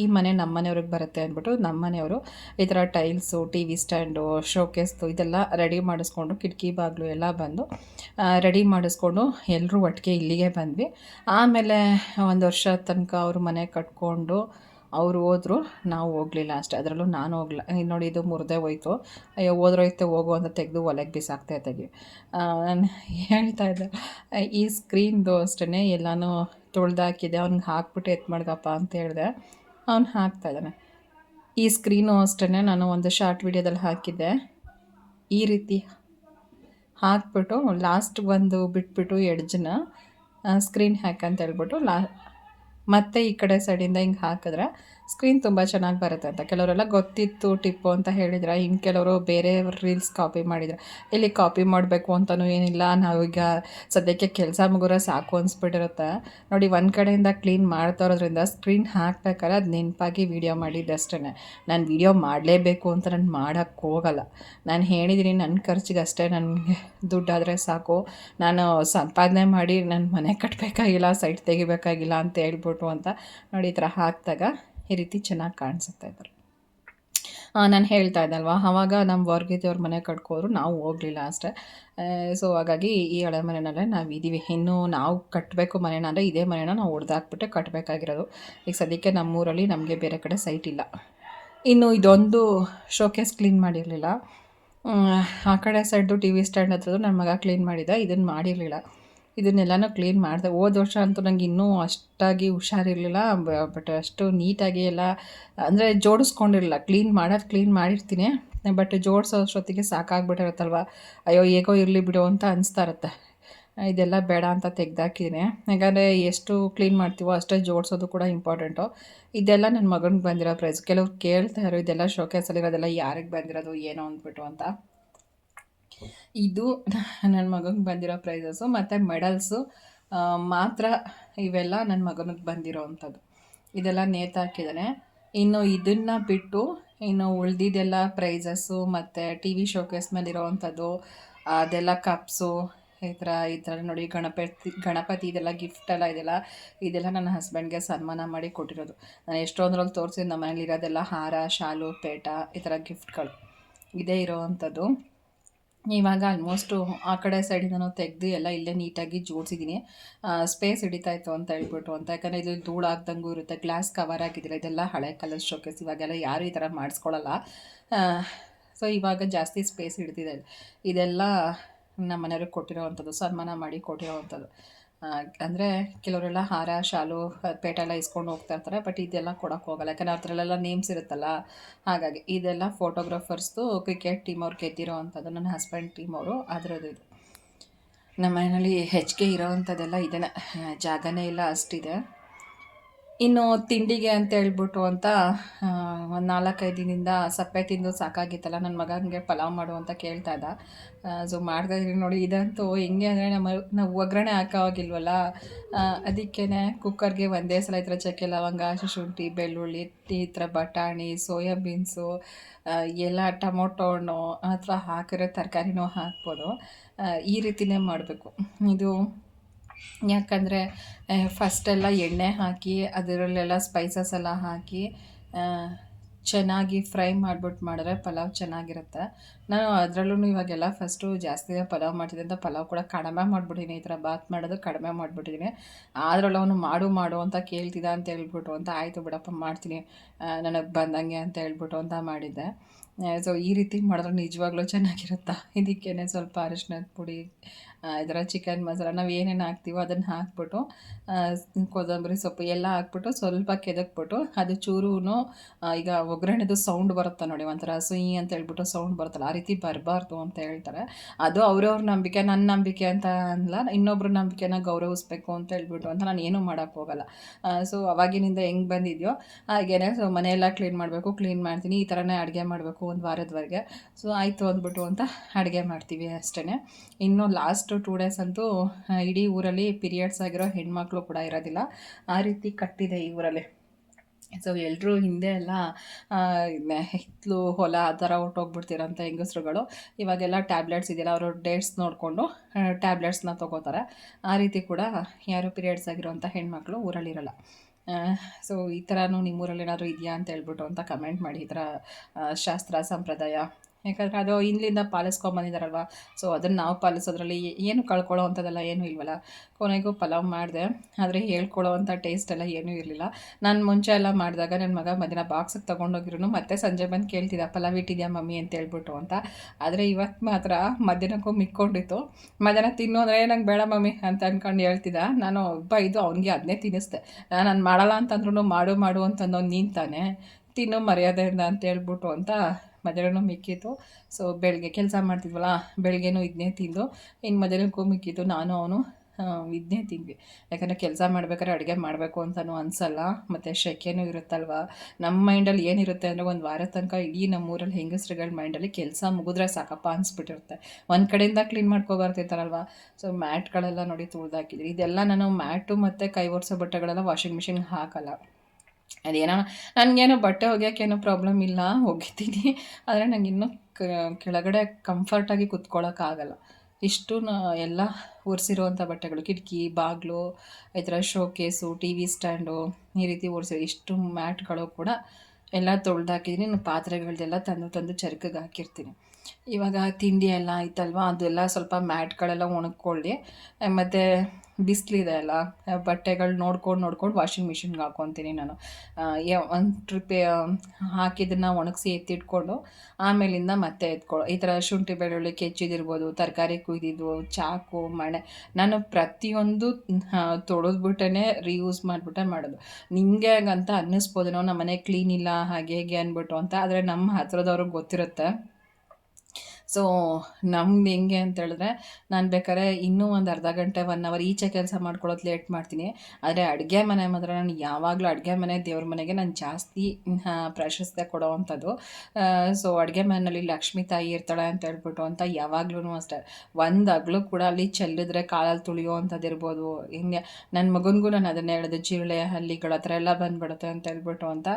ಈ ಮನೆ ನಮ್ಮ ಮನೆಯವ್ರಿಗೆ ಬರುತ್ತೆ ಅಂದ್ಬಿಟ್ಟು ನಮ್ಮ ಮನೆಯವರು ಈ ಥರ ಟೈಲ್ಸು ಟಿ ವಿ ಸ್ಟ್ಯಾಂಡು ಶೋಕೇಸ್ದು ಇದೆಲ್ಲ ರೆಡಿ ಮಾಡಿಸ್ಕೊಂಡು ಕಿಟಕಿ, ಬಾಗಿಲು ಎಲ್ಲ ಬಂದು ರೆಡಿ ಮಾಡಿಸ್ಕೊಂಡು ಎಲ್ಲರೂ ಒಟ್ಟಿಗೆ ಇಲ್ಲಿಗೆ ಬಂದ್ವಿ. ಆಮೇಲೆ ಒಂದು ವರ್ಷ ತನಕ ಅವರು ಮನೆ ಕಟ್ಕೊಂಡು ಅವರು ಹೋದ್ರು, ನಾವು ಹೋಗಲಿಲ್ಲ ಅಷ್ಟೇ. ಅದರಲ್ಲೂ ನಾನು ಹೋಗ್ಲ ನೋಡಿ ಇದು ಮುರಿದೇ ಹೋಯ್ತು. ಅಯ್ಯೋ ಹೋದ್ರೋಯ್ತು ಹೋಗು ಅಂತ ತೆಗೆದು ಒಲೆಗೆ ಬಿಸಾಕ್ತಾ ಇದ್ದೀವಿ ನಾನು ಹೇಳ್ತಾ ಇದ್ದೆ, ಈ ಸ್ಕ್ರೀನ್ದು ಅಷ್ಟೇ ಎಲ್ಲನೂ ತೊಳೆದಾಕಿದೆ ಅವ್ನಿಗೆ ಹಾಕ್ಬಿಟ್ಟು ಎತ್ತು ಮಾಡ್ದಪ್ಪ ಅಂತ ಹೇಳಿದೆ. ಅವ್ನು ಹಾಕ್ತಾ ಇದ್ದಾನೆ. ಈ ಸ್ಕ್ರೀನು ಅಷ್ಟೇ ನಾನು ಒಂದು ಶಾರ್ಟ್ ವಿಡಿಯೋದಲ್ಲಿ ಹಾಕಿದ್ದೆ. ಈ ರೀತಿ ಹಾಕ್ಬಿಟ್ಟು ಲಾಸ್ಟ್ ಒಂದು ಬಿಟ್ಬಿಟ್ಟು ಎಡ್ಜನ್ನ ಸ್ಕ್ರೀನ್ ಹ್ಯಾಕ್ ಅಂತ ಹೇಳ್ಬಿಟ್ಟು ಲಾ ಮತ್ತು ಈ ಕಡೆ ಸೈಡಿಂದ ಹಿಂಗೆ ಹಾಕಿದ್ರೆ ಸ್ಕ್ರೀನ್ ತುಂಬ ಚೆನ್ನಾಗಿ ಬರುತ್ತೆ ಅಂತ. ಕೆಲವರೆಲ್ಲ ಗೊತ್ತಿತ್ತು ಟಿಪ್ಪು ಅಂತ ಹೇಳಿದ್ರೆ ಇನ್ನು ಕೆಲವರು ಬೇರೆ ರೀಲ್ಸ್ ಕಾಪಿ ಮಾಡಿದ್ರು. ಇಲ್ಲಿ ಕಾಪಿ ಮಾಡಬೇಕು ಅಂತಲೂ ಏನಿಲ್ಲ ನಾವೀಗ ಸದ್ಯಕ್ಕೆ ಕೆಲಸ ಮುಗಿದ್ರೆ ಸಾಕು ಅನ್ಸ್ಬಿಟ್ಟಿರುತ್ತೆ. ನೋಡಿ, ಒಂದು ಕಡೆಯಿಂದ ಕ್ಲೀನ್ ಮಾಡ್ತಾ ಇರೋದ್ರಿಂದ ಸ್ಕ್ರೀನ್ ಹಾಕ್ಬೇಕಾದ್ರೆ ಅದು ನೆನಪಾಗಿ ವೀಡಿಯೋ ಮಾಡಿದ್ದೆ ಅಷ್ಟೇ ನಾನು ವೀಡಿಯೋ ಮಾಡಲೇಬೇಕು ಅಂತ ನಾನು ಮಾಡೋಕ್ಕೆ ಹೋಗಲ್ಲ. ನಾನು ಹೇಳಿದ್ದೀನಿ ನನ್ನ ಖರ್ಚಿಗೆ ಅಷ್ಟೇ ನನಗೆ ದುಡ್ಡಾದರೆ ಸಾಕು. ನಾನು ಸಂಪಾದನೆ ಮಾಡಿ ನನ್ನ ಮನೆ ಕಟ್ಟಬೇಕಾಗಿಲ್ಲ ಸೈಟ್ ತೆಗಿಬೇಕಾಗಿಲ್ಲ ಅಂತ ಹೇಳ್ಬಿಟ್ಟು ಅಂತ. ನೋಡಿ, ಈ ಥರ ಹಾಕಿದಾಗ ಈ ರೀತಿ ಚೆನ್ನಾಗಿ ಕಾಣಿಸುತ್ತೆ ಇದ್ದಾರೆ. ನಾನು ಹೇಳ್ತಾ ಇದ್ದಲ್ವಾ ಆವಾಗ ನಮ್ಮ ವರ್ಗೀತೆಯವ್ರ ಮನೆ ಕಟ್ಕೋರು ನಾವು ಹೋಗಲಿಲ್ಲ ಅಷ್ಟೇ. ಸೊ ಹಾಗಾಗಿ ಈ ಹಳೆ ಮನೆಯಲ್ಲೇ ನಾವು ಇದ್ದೀವಿ ಇನ್ನು ನಾವು ಕಟ್ಟಬೇಕು ಮನೇನ ಅಂದರೆ ಇದೇ ಮನೇನ ನಾವು ಹೊಡೆದಾಕ್ಬಿಟ್ಟೆ ಕಟ್ಟಬೇಕಾಗಿರೋದು ಈಗ ಸದ್ಯಕ್ಕೆ ನಮ್ಮೂರಲ್ಲಿ ನಮಗೆ ಬೇರೆ ಕಡೆ ಸೈಟ್ ಇಲ್ಲ. ಇನ್ನು ಇದೊಂದು ಶೋಕೇಸ್ ಕ್ಲೀನ್ ಮಾಡಿರಲಿಲ್ಲ. ಆ ಕಡೆ ಸೈಡ್ದು ಟಿ ವಿ ಸ್ಟ್ಯಾಂಡ್ ಹತ್ರದ್ದು ನನ್ನ ಮಗ ಕ್ಲೀನ್ ಮಾಡಿದ ಇದನ್ನು ಮಾಡಿರಲಿಲ್ಲ. ಇದನ್ನೆಲ್ಲನೂ ಕ್ಲೀನ್ ಮಾಡಿದೆ. ಹೋದ ವರ್ಷ ಅಂತೂ ನಂಗೆ ಇನ್ನೂ ಅಷ್ಟಾಗಿ ಹುಷಾರಿರಲಿಲ್ಲ. ಬಟ್ ಅಷ್ಟು ನೀಟಾಗಿ ಎಲ್ಲ, ಅಂದರೆ ಜೋಡಿಸ್ಕೊಂಡಿರಲಿಲ್ಲ. ಕ್ಲೀನ್ ಮಾಡೋದು ಕ್ಲೀನ್ ಮಾಡಿರ್ತೀನಿ. ಬಟ್ ಜೋಡಿಸೋ ಅಷ್ಟೊತ್ತಿಗೆ ಸಾಕಾಗ್ಬಿಟ್ಟಿರುತ್ತಲ್ವ? ಅಯ್ಯೋ, ಹೇಗೋ ಇರಲಿ ಬಿಡು ಅಂತ ಅನಿಸ್ತಾ ಇರುತ್ತೆ. ಇದೆಲ್ಲ ಬೇಡ ಅಂತ ತೆಗ್ದಾಕಿದ್ದೀನಿ ಯಾಕಂದರೆ ಎಷ್ಟು ಕ್ಲೀನ್ ಮಾಡ್ತೀವೋ ಅಷ್ಟೇ ಜೋಡಿಸೋದು ಕೂಡ ಇಂಪಾರ್ಟೆಂಟು ಇದೆಲ್ಲ ನನ್ನ ಮಗನಿಗೆ ಬಂದಿರೋ ಪ್ರೈಸ್ ಕೆಲವ್ರು ಕೇಳ್ತಾರೆ ಇದೆಲ್ಲ ಶೋಕೇಸಲ್ಲಿರೋದೆಲ್ಲ ಯಾರಿಗೆ ಬಂದಿರೋದು, ಏನೋ ಅಂದ್ಬಿಟ್ಟು ಅಂತ. ಇದು ನನ್ನ ಮಗನಿಗೆ ಬಂದಿರೋ ಪ್ರೈಸಸ್ಸು ಮತ್ತು ಮೆಡಲ್ಸು ಮಾತ್ರ ಇವೆಲ್ಲ ನನ್ನ ಮಗನಿಗೆ ಬಂದಿರೋ ಅಂಥದ್ದು. ಇದೆಲ್ಲ ನೇತಾಕಿದ್ದಾನೆ ಇನ್ನು ಇದನ್ನು ಬಿಟ್ಟು ಇನ್ನು ಉಳಿದಿದ್ದೆಲ್ಲ ಪ್ರೈಸಸ್ಸು ಮತ್ತು ಟಿ ವಿ ಶೋಕೇಸ್ ಮೇಲೆ ಇರೋವಂಥದ್ದು ಅದೆಲ್ಲ ಕಪ್ಸು ಈ ಥರ ಈ ಥರ ನೋಡಿ ಗಣಪತಿ ಗಣಪತಿ ಇದೆಲ್ಲ ಗಿಫ್ಟ್ ಎಲ್ಲ ಇದೆಲ್ಲ ಇದೆಲ್ಲ ನನ್ನ ಹಸ್ಬೆಂಡ್ಗೆ ಸನ್ಮಾನ ಮಾಡಿ ಕೊಟ್ಟಿರೋದು. ನಾನು ಎಷ್ಟೊಂದ್ರಲ್ಲಿ ತೋರಿಸಿದ್ದು ನಮ್ಮ ಮನೇಲಿ ಇರೋದೆಲ್ಲ ಹಾರ, ಶಾಲು, ಪೇಟ, ಈ ಥರ ಗಿಫ್ಟ್ಗಳು ಇದೇ ಇರೋವಂಥದ್ದು ಇವಾಗ ಆಲ್ಮೋಸ್ಟು ಆ ಕಡೆ ಸೈಡಿಂದನೂ ತೆಗೆದು ಎಲ್ಲ ಇಲ್ಲೇ ನೀಟಾಗಿ ಜೋಡಿಸಿದ್ದೀನಿ ಸ್ಪೇಸ್ ಹಿಡಿತಾ ಇತ್ತು ಅಂತ ಹೇಳ್ಬಿಟ್ಟು ಅಂತ. ಯಾಕಂದರೆ ಇದು ಧೂಳಾಗ್ದಂಗೂ ಇರುತ್ತೆ ಗ್ಲಾಸ್ ಕವರ್ ಆಗಿದ್ದಿಲ್ಲ ಇದೆಲ್ಲ ಹಳೆ ಕಲರ್ ಶೋಕೇಸ್ ಇವಾಗೆಲ್ಲ ಯಾರು ಈ ಥರ ಮಾಡಿಸ್ಕೊಳ್ಳಲ್ಲ ಸೊ ಇವಾಗ ಜಾಸ್ತಿ ಸ್ಪೇಸ್ ಹಿಡಿದಿದೆ. ಇದೆಲ್ಲ ನಮ್ಮ ಮನೆಯವ್ರಿಗೆ ಕೊಟ್ಟಿರೋವಂಥದ್ದು, ಸನ್ಮಾನ ಮಾಡಿ ಕೊಟ್ಟಿರೋ ಅಂಥದ್ದು ಅಂದರೆ ಕೆಲವರೆಲ್ಲ ಹಾರ, ಶಾಲು ಪೇಟೆಲ್ಲ ಇಸ್ಕೊಂಡು ಹೋಗ್ತಾ ಇರ್ತಾರೆ ಬಟ್ ಇದೆಲ್ಲ ಕೊಡೋಕೆ ಹೋಗಲ್ಲ. ಯಾಕಂದರೆ ಅದರಲ್ಲೆಲ್ಲ ನೇಮ್ಸ್ ಇರುತ್ತಲ್ಲ. ಹಾಗಾಗಿ ಇದೆಲ್ಲ ಫೋಟೋಗ್ರಾಫರ್ಸ್ದು ಕ್ರಿಕೆಟ್ ಟೀಮ್ ಅವ್ರು ಗೆದ್ದಿರೋ ಅಂಥದ್ದು, ನನ್ನ ಹಸ್ಬೆಂಡ್ ಟೀಮ್ ಅವರು, ಅದರದ್ದು ಇದು. ನಮ್ಮ ಮನೆಯಲ್ಲಿ ಹೆಚ್ಚಿಗೆ ಇರೋವಂಥದ್ದೆಲ್ಲ ಇದೆ ಜಾಗನೇ ಇಲ್ಲ, ಅಷ್ಟಿದೆ. ಇನ್ನು ತಿಂಡಿಗೆ ಅಂತ ಹೇಳ್ಬಿಟ್ಟು ಅಂತ ಒಂದು ನಾಲ್ಕೈದು ದಿನದಿಂದ ಸಪ್ಪೆ ತಿಂದು ಸಾಕಾಗಿತ್ತಲ್ಲ ನನ್ನ ಮಗನಿಗೆ ಪಲಾವ್ ಮಾಡು ಅಂತ ಕೇಳ್ತಾ ಇದ್ದ. ಸೊ ಮಾಡ್ತಾ ಇದ್ದೀನಿ ನೋಡಿ, ಇದಂತೂ ಹೆಂಗೆ ಅಂದರೆ ನಮ್ಮ, ನಾವು ಒಗ್ಗರಣೆ ಹಾಕೋವಾಗಿಲ್ವಲ್ಲ ಅದಕ್ಕೇ ಕುಕ್ಕರ್ಗೆ ಒಂದೇ ಸಲ ಈ ಥರ ಚಕ್ಕೆ ಲವಂಗ, ಶುಂಠಿ, ಬೆಳ್ಳುಳ್ಳಿ, ಈ ಥರ ಬಟಾಣಿ ಸೋಯಾಬೀನ್ಸು ಎಲ್ಲ ಟೊಮೊಟೊ ಹಣ್ಣು ಅಥವಾ ಹಾಕಿರೋ ತರಕಾರಿನೂ ಹಾಕ್ಬೋದು. ಈ ರೀತಿನೇ ಮಾಡಬೇಕು. ಇದು ಯಾಕಂದರೆ ಫಸ್ಟೆಲ್ಲ ಎಣ್ಣೆ ಹಾಕಿ ಅದರಲ್ಲೆಲ್ಲ ಸ್ಪೈಸಸ್ ಎಲ್ಲ ಹಾಕಿ ಚೆನ್ನಾಗಿ ಫ್ರೈ ಮಾಡ್ಬಿಟ್ಟು ಮಾಡಿದ್ರೆ ಪಲಾವ್ ಚೆನ್ನಾಗಿರುತ್ತೆ. ನಾನು ಅದರಲ್ಲೂ ಇವಾಗೆಲ್ಲ ಫಸ್ಟು ಜಾಸ್ತಿ ಪಲಾವ್ ಮಾಡ್ತಿದ್ದೆ ಅಂತ ಪಲಾವ್ ಕೂಡ ಕಡಿಮೆ ಮಾಡಿಬಿಟ್ಟಿನಿ ಈ ಥರ ಬಾತ್ ಮಾಡೋದು ಕಡಿಮೆ ಮಾಡಿಬಿಟ್ಟಿದ್ದೀನಿ. ಅದರಲ್ಲೂ ಅವನು ಮಾಡು ಮಾಡು ಅಂತ ಕೇಳ್ತಿದ್ದ ಅಂತ ಹೇಳ್ಬಿಟ್ಟು ಅಂತ ಆಯಿತು ಬಿಡಪ್ಪ, ಮಾಡ್ತೀನಿ. ನನಗೆ ಬಂದಂಗೆ ಅಂತ ಹೇಳ್ಬಿಟ್ಟು ಅಂತ ಮಾಡಿದ್ದೆ. ಸೊ ಈ ರೀತಿ ಮಾಡಿದ್ರೆ ನಿಜವಾಗ್ಲೂ ಚೆನ್ನಾಗಿರುತ್ತಾ? ಇದಕ್ಕೇನೆ ಸ್ವಲ್ಪ ಅರಿಶಿನದ ಪುಡಿ ಇದರ ಚಿಕನ್ ಮಸಾಲ ನಾವು ಏನೇನು ಹಾಕ್ತೀವೋ ಅದನ್ನು ಹಾಕ್ಬಿಟ್ಟು ಕೊತ್ತಂಬರಿ ಸೊಪ್ಪು ಎಲ್ಲ ಹಾಕ್ಬಿಟ್ಟು ಸ್ವಲ್ಪ ಕೆದಕ್ಬಿಟ್ಟು ಅದು ಚೂರು ಈಗ ಒಗ್ಗರಣೆದು ಸೌಂಡ್ ಬರುತ್ತೆ ನೋಡಿ ಒಂಥರ ಸುಯಿ ಅಂತ ಹೇಳ್ಬಿಟ್ಟು ಸೌಂಡ್ ಬರುತ್ತಲ್ಲ, ಆ ರೀತಿ ಬರಬಾರ್ದು ಅಂತ ಹೇಳ್ತಾರೆ. ಅದು ಅವ್ರವ್ರ ನಂಬಿಕೆ ನನ್ನ ನಂಬಿಕೆ ಅಂತ ಅಲ್ಲ ಇನ್ನೊಬ್ರ ನಂಬಿಕೆನ ಗೌರವಿಸ್ಬೇಕು ಅಂತ ಹೇಳ್ಬಿಟ್ಟು ಅಂತ ನಾನು ಏನೂ ಮಾಡೋಕ್ಕೆ ಹೋಗಲ್ಲ. ಸೊ ಅವಾಗಿನಿಂದ ಹೆಂಗೆ ಬಂದಿದೆಯೋ ಹಾಗೇನೆ ಸೊ ಮನೆಯೆಲ್ಲ ಕ್ಲೀನ್ ಮಾಡಬೇಕು ಕ್ಲೀನ್ ಮಾಡ್ತೀನಿ, ಈ ಥರನೇ ಅಡುಗೆ ಮಾಡಬೇಕು ಒಂದು ವಾರದವರೆಗೆ. ಸೊ ಆಯಿತು ಅಂದ್ಬಿಟ್ಟು ಅಂತ ಅಡುಗೆ ಮಾಡ್ತೀವಿ ಅಷ್ಟೇ ಇನ್ನು ಲಾಸ್ಟ್ ಟೂ ಡೇಸ್ ಅಂತೂ ಇಡೀ ಊರಲ್ಲಿ ಪೀರಿಯಡ್ಸ್ ಆಗಿರೋ ಹೆಣ್ಮಕ್ಳು ಕೂಡ ಇರೋದಿಲ್ಲ. ಆ ರೀತಿ ಕಟ್ಟಿದೆ ಈ ಊರಲ್ಲಿ. ಸೊ ಎಲ್ಲರೂ ಹಿಂದೆ ಎಲ್ಲ ಹಿತ್ತಲು ಹೊಲ ಆ ಥರ ಹೊರ್ಟೋಗ್ಬಿಡ್ತಿರೋಂಥ ಹೆಂಗಸ್ರುಗಳು. ಇವಾಗೆಲ್ಲ ಟ್ಯಾಬ್ಲೆಟ್ಸ್ ಇದೆಯಲ್ಲ ಅವರು ಡೇಟ್ಸ್ ನೋಡಿಕೊಂಡು ಟ್ಯಾಬ್ಲೆಟ್ಸ್ನ ತೊಗೋತಾರೆ. ಆ ರೀತಿ ಕೂಡ ಯಾರು ಪೀರಿಯಡ್ಸ್ ಆಗಿರೋಂಥ ಹೆಣ್ಮಕ್ಳು ಊರಲ್ಲಿರಲ್ಲ. ಸೊ ಈ ಥರನೂ ನಿಮ್ಮೂರಲ್ಲಿ ಏನಾದರೂ ಇದೆಯಾ ಅಂತ ಹೇಳ್ಬಿಟ್ಟು ಅಂತ ಕಮೆಂಟ್ ಮಾಡಿ, ಈ ಥರ ಶಾಸ್ತ್ರ, ಸಂಪ್ರದಾಯ ಯಾಕಂದರೆ ಅದು ಇಲ್ಲಿಂದ ಪಾಲಿಸ್ಕೊಂಬಂದಿದ್ದಾರಲ್ವ ಸೊ ಅದನ್ನು ನಾವು ಪಾಲಿಸೋದ್ರಲ್ಲಿ ಏನು ಕಳ್ಕೊಳ್ಳೋ ಅಂಥದ್ದೆಲ್ಲ ಏನೂ ಇಲ್ವಲ್ಲ? ಕೊನೆಗೂ ಪಲಾವ್ ಮಾಡಿದೆ. ಆದರೆ ಹೇಳ್ಕೊಳ್ಳೋ ಅಂಥ ಟೇಸ್ಟ್ ಎಲ್ಲ ಏನೂ ಇರಲಿಲ್ಲ. ನಾನು ಮುಂಚೆ ಎಲ್ಲ ಮಾಡಿದಾಗ ನನ್ನ ಮಗ ಮಧ್ಯಾಹ್ನ ಬಾಕ್ಸಿಗೆ ತೊಗೊಂಡೋಗಿರೋನು, ಮತ್ತೆ ಸಂಜೆ ಬಂದು ಕೇಳ್ತಿದ್ದ, ಪಲಾವ್ ಇಟ್ಟಿದ್ಯಾ ಮಮ್ಮಿ? ಅಂತ ಹೇಳ್ಬಿಟ್ಟು ಅಂತ. ಆದರೆ ಇವತ್ತು ಮಾತ್ರ ಮಧ್ಯಾಹ್ನಕ್ಕೂ ಮಿಕ್ಕೊಂಡಿತ್ತು. ಮಧ್ಯಾಹ್ನ ತಿನ್ನು ಅಂದರೆ, ನಂಗೆ ಬೇಡ ಮಮ್ಮಿ ಅಂತ ಅನ್ಕೊಂಡು ಹೇಳ್ತಿದ್ದ. ನಾನು ಒಬ್ಬ ಇದು ಅವನಿಗೆ ಅದನ್ನೇ ತಿನ್ನಿಸ್ದೆ. ನಾನು ಮಾಡಲ್ಲ ಅಂತಂದ್ರೂ ಮಾಡು ಮಾಡು ಅಂತಂದು ನೀನು ತಾನೆ. ತಿನ್ನು ಮರ್ಯಾದೆಯಿಂದ ಅಂತ ಹೇಳ್ಬಿಟ್ಟು ಅಂತ ಮಧ್ಯಾಹ್ನ ಮಿಕ್ಕಿತ್ತು. ಸೊ ಬೆಳಗ್ಗೆ ಕೆಲಸ ಮಾಡ್ತಿದ್ವಲ್ಲ ಬೆಳಗ್ಗೆನೂ ಇದನ್ನೇ ತಿಂದು ಇನ್ನು ಮಧ್ಯಾಹ್ನಕ್ಕೂ ಮಿಕ್ಕಿತ್ತು, ನಾನು ಅವನು ಇದನ್ನೇ ತಿಂದ್ವಿ. ಯಾಕಂದರೆ ಕೆಲಸ ಮಾಡ್ಬೇಕಾದ್ರೆ ಅಡುಗೆ ಮಾಡಬೇಕು ಅಂತಲೂ ಅನಿಸಲ್ಲ, ಮತ್ತು ಶೆಕೆನೂ ಇರುತ್ತಲ್ವ? ನಮ್ಮ ಮೈಂಡಲ್ಲಿ ಏನಿರುತ್ತೆ ಅಂದರೆ ಒಂದು ವಾರ ತನಕ ಇಡೀ ನಮ್ಮೂರಲ್ಲಿ ಹೆಂಗಸ್ರುಗಳ ಮೈಂಡಲ್ಲಿ ಕೆಲಸ ಮುಗಿದ್ರೆ ಸಾಕಪ್ಪ ಅನಿಸ್ಬಿಟ್ಟಿರುತ್ತೆ. ಒಂದು ಕಡೆಯಿಂದ ಕ್ಲೀನ್ ಮಾಡ್ಕೊ ಬರ್ತಿರ್ತಾರಲ್ವ ಸೊ ಮ್ಯಾಟ್ಗಳೆಲ್ಲ ನೋಡಿ ತುಳಿದಾಕಿದ್ರಿ ಇದೆಲ್ಲ ನಾನು ಮ್ಯಾಟು ಮತ್ತು ಕೈ ಒರೆಸೋ ಬಟ್ಟೆಗಳೆಲ್ಲ ವಾಷಿಂಗ್ ಮಿಷಿನ್ಗೆ ಹಾಕಲ್ಲ. ಅದೇನೋ ನನಗೇನೋ ಬಟ್ಟೆ ಒಗೆಯೋಕ್ಕೇನು ಪ್ರಾಬ್ಲಮ್ ಇಲ್ಲ, ಒಗಿತೀನಿ. ಆದರೆ ನಂಗೆ ಇನ್ನೂ ಕೆಳಗಡೆ ಕಂಫರ್ಟಾಗಿ ಕುತ್ಕೊಳ್ಳೋಕ್ಕಾಗಲ್ಲ ಇಷ್ಟು ಎಲ್ಲ ಒರೆಸಿರುವಂಥ ಬಟ್ಟೆಗಳು, ಕಿಟಕಿ, ಬಾಗಿಲು, ಈ ಥರ ಶೋಕೇಸು ಟಿ ವಿ ಸ್ಟ್ಯಾಂಡು ಈ ರೀತಿ ಒರೆಸಿ ಇಷ್ಟು ಮ್ಯಾಟ್ಗಳು ಕೂಡ ಎಲ್ಲ ತೊಳೆದಾಕಿದ್ದೀನಿ ನಾನು ಪಾತ್ರೆಗಳದೆಲ್ಲ ತಂದು ತಂದು ಚರ್ಕಗೆ ಹಾಕಿರ್ತೀನಿ. ಇವಾಗ ತಿಂಡಿ ಎಲ್ಲ ಆಯ್ತಲ್ವ? ಅದೆಲ್ಲ ಸ್ವಲ್ಪ ಮ್ಯಾಟ್ಗಳೆಲ್ಲ ಒಣಗ್ಕೊಳ್ಳಿ. ಮತ್ತು ಬಿಸಿಲಿದೆ ಅಲ್ಲ ಬಟ್ಟೆಗಳು ನೋಡ್ಕೊಂಡು ನೋಡ್ಕೊಂಡು ವಾಷಿಂಗ್ ಮಿಷಿನ್ಗೆ ಹಾಕ್ಕೊತೀನಿ ನಾನು. ಒಂದು ಟ್ರಿಪ್ ಹಾಕಿದ್ದನ್ನು ಒಣಗಿಸಿ ಎತ್ತಿಟ್ಕೊಂಡು ಆಮೇಲಿಂದ ಮತ್ತೆ ಎತ್ಕೊಳ್ಳೋ ಈ ಥರ ಶುಂಠಿ ಬೆಳ್ಳುಳ್ಳಿ ಕೆಚ್ಚಿದಿರ್ಬೋದು, ತರಕಾರಿ ಕುಯ್ದಿದ್ದು, ಚಾಕು, ಮಣೆ, ನಾನು ಪ್ರತಿಯೊಂದು ತೊಳೆದ್ಬಿಟ್ಟೇ ರೀಯೂಸ್ ಮಾಡಿಬಿಟ್ಟೆ ಮಾಡೋದು. ನಿಮಗೆ ಅಂತ ನಾವು ನಮ್ಮ ಮನೆ ಕ್ಲೀನ್ ಇಲ್ಲ, ಹಾಗೆ ಹೇಗೆ ಅಂದ್ಬಿಟ್ಟು ಅಂತ, ಆದರೆ ನಮ್ಮ ಹತ್ರದವ್ರಿಗೆ ಗೊತ್ತಿರುತ್ತೆ. ಸೊ ನಮ್ದು ಹೆಂಗೆ ಅಂತ ಹೇಳಿದ್ರೆ, ನಾನು ಬೇಕಾದ್ರೆ ಇನ್ನೂ ಒಂದು ಅರ್ಧ ಗಂಟೆ ಒನ್ ಅವರ್ ಈಚೆ ಕೆಲಸ ಮಾಡ್ಕೊಳ್ಳೋದು ಲೇಟ್ ಮಾಡ್ತೀನಿ. ಆದರೆ ಅಡುಗೆ ಮನೆ ಮಾತ್ರ ನಾನು ಯಾವಾಗಲೂ ಅಡುಗೆ ಮನೆ, ದೇವ್ರ ಮನೆಗೆ ನಾನು ಜಾಸ್ತಿ ಪ್ರಶಸ್ತಿ ಪ್ರಾಶಸ್ತ್ಯ ಕೊಡೋವಂಥದ್ದು ಸೊ ಅಡುಗೆ ಮನೆಯಲ್ಲಿ ಲಕ್ಷ್ಮೀ ತಾಯಿ ಇರ್ತಾಳೆ ಅಂತ ಹೇಳ್ಬಿಟ್ಟು ಅಂತ ಯಾವಾಗ್ಲೂ ಅಷ್ಟೇ. ಒಂದು ಅಗ್ಲು ಕೂಡ ಅಲ್ಲಿ ಚೆಲ್ಲಿದ್ರೆ ಕಾಲಲ್ಲಿ ತುಳಿಯೋ ಅಂಥದ್ದು ಇರ್ಬೋದು. ಹಿಂಗೆ ನನ್ನ ಮಗನಿಗೂ ನಾನು ಅದನ್ನೇ ಹೇಳಿದೆ ಜಿರಳೆ ಹಲ್ಲಿಗಳು ಹತ್ರ ಎಲ್ಲ ಬಂದ್ಬಿಡುತ್ತೆ ಅಂತ ಹೇಳ್ಬಿಟ್ಟು ಅಂತ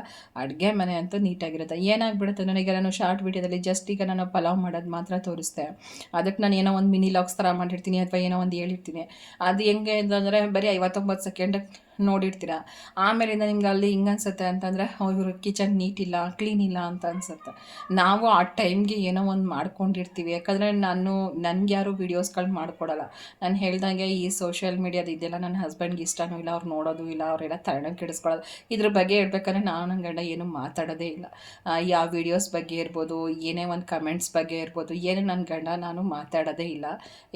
ಅಡುಗೆ ಮನೆ ಅಂತೂ ನೀಟಾಗಿರುತ್ತೆ. ಏನಾಗ್ಬಿಡುತ್ತೆ? ನನಗೆ ನಾನು ಶಾರ್ಟ್ ವಿಡಿಯೋದಲ್ಲಿ ಜಸ್ಟ್ ಈಗ ನಾನು ಪಲಾವ್ ಮಾಡೋದು ಮಾತ್ರ ತೋರಿಸ್ದೆ. ಅದಕ್ಕೆ ನಾನು ಏನೋ ಒಂದು ಮಿನಿ ಲಾಕ್ಸ್ ಥರ ಮಾಡಿರ್ತೀನಿ ಅಥವಾ ಏನೋ ಒಂದು ಹೇಳಿರ್ತೀನಿ. ಅದು ಹೆಂಗೆ ಅಂತಂದರೆ ಬರೀ ಐವತ್ತೊಂಬತ್ತು ಸೆಕೆಂಡ್ ನೋಡಿರ್ತೀರ? ಆಮೇಲಿಂದ ನಿಮ್ಗೆ ಅಲ್ಲಿ ಹಿಂಗೆ ಅನ್ಸುತ್ತೆ ಅಂತಂದರೆ ಇವರು ಕಿಚನ್ ನೀಟ್ ಇಲ್ಲ, ಕ್ಲೀನ್ ಇಲ್ಲ ಅಂತ ಅನ್ಸುತ್ತೆ. ನಾವು ಆ ಟೈಮ್ಗೆ ಏನೋ ಒಂದು ಮಾಡ್ಕೊಂಡಿರ್ತೀವಿ. ಯಾಕಂದರೆ ನಾನು, ನನಗೆ ಯಾರು ವೀಡಿಯೋಸ್ಗಳು ಮಾಡ್ಕೊಡಲ್ಲ. ನಾನು ಹೇಳ್ದಂಗೆ ಈ ಸೋಷಿಯಲ್ ಮೀಡಿಯಾದ ಇದೆಲ್ಲ ನನ್ನ ಹಸ್ಬೆಂಡ್ಗೆ ಇಷ್ಟನೂ ಇಲ್ಲ, ಅವ್ರು ನೋಡೋದು ಇಲ್ಲ, ಅವರೆಲ್ಲ ತರಣ ಕೆಡಿಸ್ಕೊಳ್ಳೋದು ಇದ್ರ ಬಗ್ಗೆ ಹೇಳ್ಬೇಕಂದ್ರೆ ನಾನು ನನ್ನ ಗಂಡ ಏನು ಮಾತಾಡೋದೇ ಇಲ್ಲ. ಯಾವ ವೀಡಿಯೋಸ್ ಬಗ್ಗೆ ಇರ್ಬೋದು, ಏನೇ ಒಂದು ಕಮೆಂಟ್ಸ್ ಬಗ್ಗೆ ಇರ್ಬೋದು, ಏನೇ ನನ್ನ ಗಂಡ ನಾನು ಮಾತಾಡೋದೇ ಇಲ್ಲ.